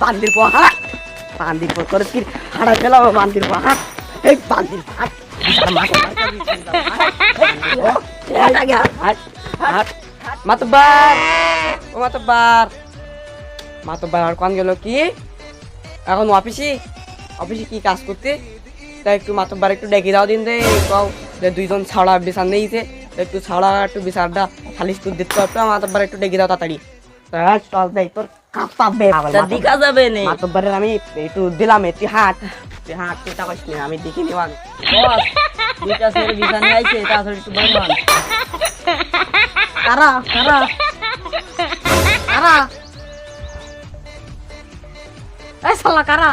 বান্দির পো হাট বান্দির পো করে কি হাড়া বান্দির হাট এই বান্দির আর কোন কি এখন অফিসে? অফিসে কি কাজ করতে? একটু ডেকে দাও দিন দুইজন ছাড়া বিছান নিয়েছে একটু ছাড়া একটু বিছানটা খালি একটু দিতে হবে মাতবার একটু ডেকে দাও তাড়াতাড়ি। তোর। দিকা যাবে নে। মাতবারের আমি একটু দিলাম হাট। হাট তুই আমি দেখে দুইটা ছেলে বিছানে আইছে তাড়াতাড়ি একটু এই শালা কারা?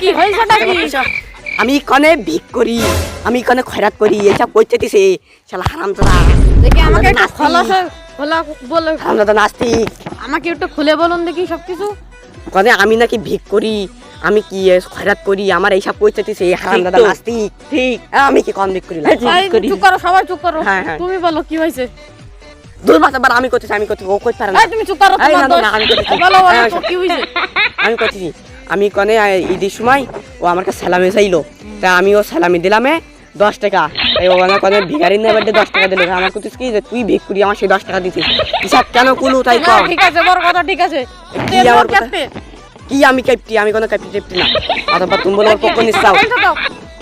কি আমি কনে ভিক করি। আমি কনে খয়রাত করি এসব করতে দিছে শালা হারাম দাদা দেখি আমাকে একটু নাস্তিক। খোলাসা খোলা বলে হারাম দাদা নাস্তিক। আমাকে একটু খুলে বলুন দেখি সবকিছু। কনে আমি নাকি ভিক করি আমি কি খয়রাত করি আমার এইসব করতে দিছে হারাম দাদা নাস্তিক। ঠিক আমি কি কম ভিক করি। চুপ করো সবাই চুপ করো। হ্যাঁ, হ্যাঁ। তুমি বলো কি হয়েছে? দুই মাস আবার আমি করতেছি আমি করতে ও করতে পারে না। তুমি চুপ করো আমি করতেছি। হ্যাঁ, তো, কি হয়েছে? আমি করতেছি। আমি কনে ঈদের সময় ও আমার কাছে সালামি চাইলো। তা আমি ও সালামি দিলামে। দশ টাকা। এই ও আমার কনে ভিখারি নেবার দশ টাকা দিল। আমার করতেছি কি যে তুই ভিক করি আমার সেই দশ টাকা দিছিস। হিসাব কেন কুলু তাই না, কম? ঠিক আছে বড় কথা ঠিক আছে। কি আমার? কি আমি কাইপটি আমি কোনো কাইপটি টেপটি না। অথবা তুমি বলো ওর পক্ষ নিচ্ছাও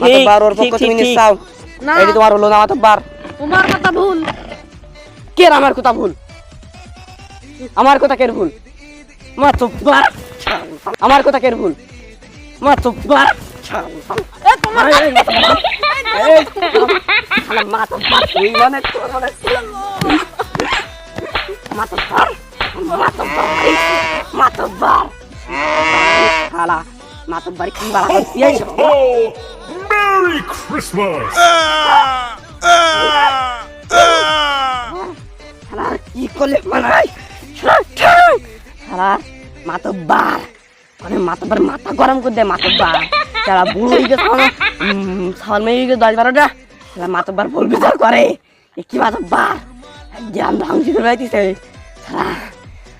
অথবা ওর পক্ষ তুমি নিচ্ছাও না। এটি তোমার হলো না অথবার তোমার কথা ভুল। কে আমার কথা ভুল? আমার কথা কের ভুল? মা তো বার। আমার কথা কের ভুল? মা তো বার। এ, তোমার মা তো বার তুই মানে তোর মানে মা তো বার মা তো বার মা তো বার শালা মা তো বার কি বাড়া আইছো Oh, Merry Christmas! শালা কি করলে মানাই শালা মাতো বার মানে মাতো বার মাথা গরম করে দেয় মাতো বার শালা বুড়ো হয়ে গেছে সাল মেয়ে গেছে দশ বারোটা শালা মাতো বার ভুল বিচার করে কি মাতো বার জ্ঞান ধ্বংস করে দিছে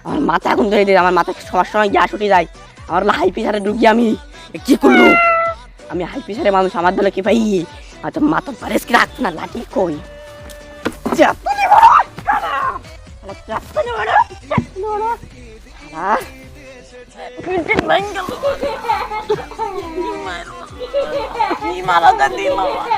আমার মাথা এখন ধরে দিই আমার মাথা সবার সময় গ্যাস উঠে যায়। আমার হাই প্রেশারে ঢুকি আমি। কি করল? আমি হাই প্রেশারে মানুষ আমার দলে কি পাই? হয়তো মাথা পারেস কি রাখ না লাঠি কই? চাপুনি বড়